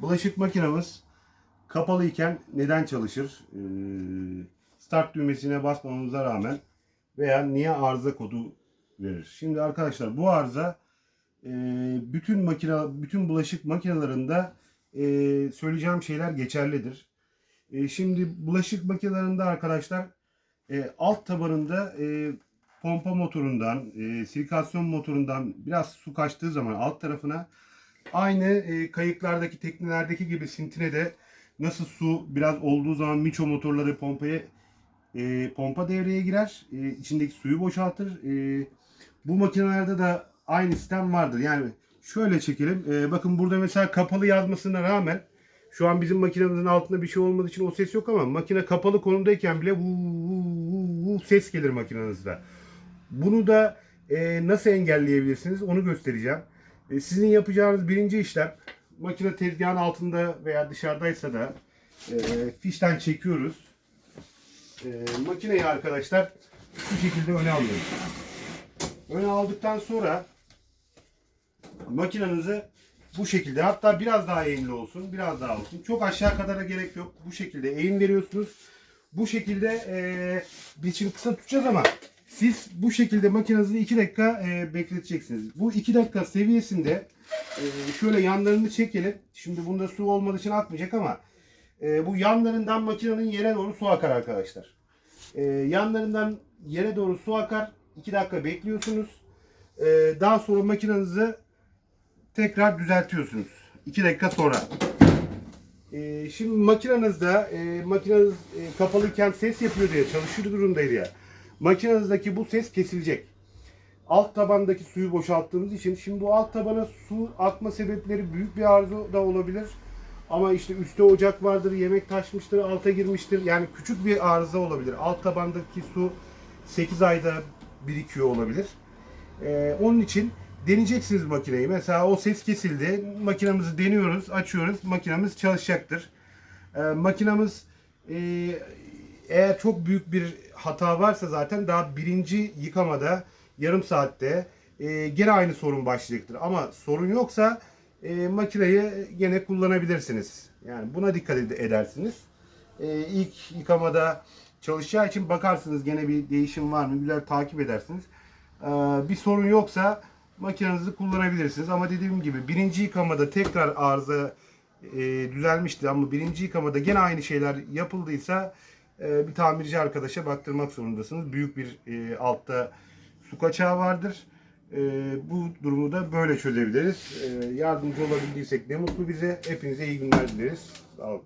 Bulaşık makinamız kapalı iken neden çalışır? Ee, start düğmesine basmamıza rağmen veya niye arıza kodu verir? Şimdi arkadaşlar bu arıza e, bütün makine, bütün bulaşık makinelerinde e, söyleyeceğim şeyler geçerlidir. E, şimdi bulaşık makinelerinde arkadaşlar alt tabanında pompa motorundan, sirkülasyon motorundan biraz su kaçtığı zaman alt tarafına aynı e, kayıklardaki teknelerdeki gibi sintine de nasıl su biraz olduğu zaman miço motorları pompaya e, pompa devreye girer. E, içindeki suyu boşaltır. E, bu makinelerde de aynı sistem vardır. Yani şöyle çekelim. E, bakın burada mesela kapalı yazmasına rağmen şu an bizim makinemizin altında bir şey olmadığı için o ses yok ama makine kapalı konumdayken bile vuu ses gelir makinenizde. Bunu da e, nasıl engelleyebilirsiniz onu göstereceğim. E, sizin yapacağınız birinci işlem makine tezgahın altında veya dışarıdaysa da e, fişten çekiyoruz. E, makineyi arkadaşlar şu şekilde öne alıyoruz. Öne aldıktan sonra makinenizi bu şekilde hatta biraz daha eğimli olsun biraz daha olsun. Çok aşağı kadara gerek yok. Bu şekilde eğim veriyorsunuz. Bu şekilde e, biz kısa tutacağız ama siz bu şekilde makinenizi 2 dakika e, bekleteceksiniz. Bu 2 dakika seviyesinde e, şöyle yanlarını çekelim. Şimdi bunda su olmadığı için akmayacak ama e, bu yanlarından makinenin yere doğru su akar arkadaşlar. E, yanlarından yere doğru su akar. 2 dakika bekliyorsunuz. E, daha sonra makinenizi tekrar düzeltiyorsunuz. 2 dakika sonra. E, şimdi makinenizde e, makineniz e, kapalıyken ses yapıyor diye çalışır durumdaydı ya. Makinenizdeki bu ses kesilecek. Alt tabandaki suyu boşalttığımız için şimdi bu alt tabana su akma sebepleri büyük bir arıza da olabilir. Ama işte üstte ocak vardır, yemek taşmıştır, alta girmiştir. Yani küçük bir arıza olabilir. Alt tabandaki su 8 ayda birikiyor olabilir. Ee, onun için deneyeceksiniz makineyi. Mesela o ses kesildi. Makinamızı deniyoruz, açıyoruz. Makinamız çalışacaktır. Ee, makinamız e, eğer çok büyük bir hata varsa zaten daha birinci yıkamada yarım saatte e, gene aynı sorun başlayacaktır. Ama sorun yoksa e, makineyi gene kullanabilirsiniz. Yani buna dikkat ed- edersiniz. E, ilk yıkamada çalışacağı için bakarsınız gene bir değişim var mı güzel takip edersiniz. E, bir sorun yoksa makinenizi kullanabilirsiniz. Ama dediğim gibi birinci yıkamada tekrar arıza e, düzelmişti ama birinci yıkamada gene aynı şeyler yapıldıysa bir tamirci arkadaşa baktırmak zorundasınız. Büyük bir e, altta su kaçağı vardır. E, bu durumu da böyle çözebiliriz. E, yardımcı olabildiysek ne mutlu bize. Hepinize iyi günler dileriz. Sağ olun.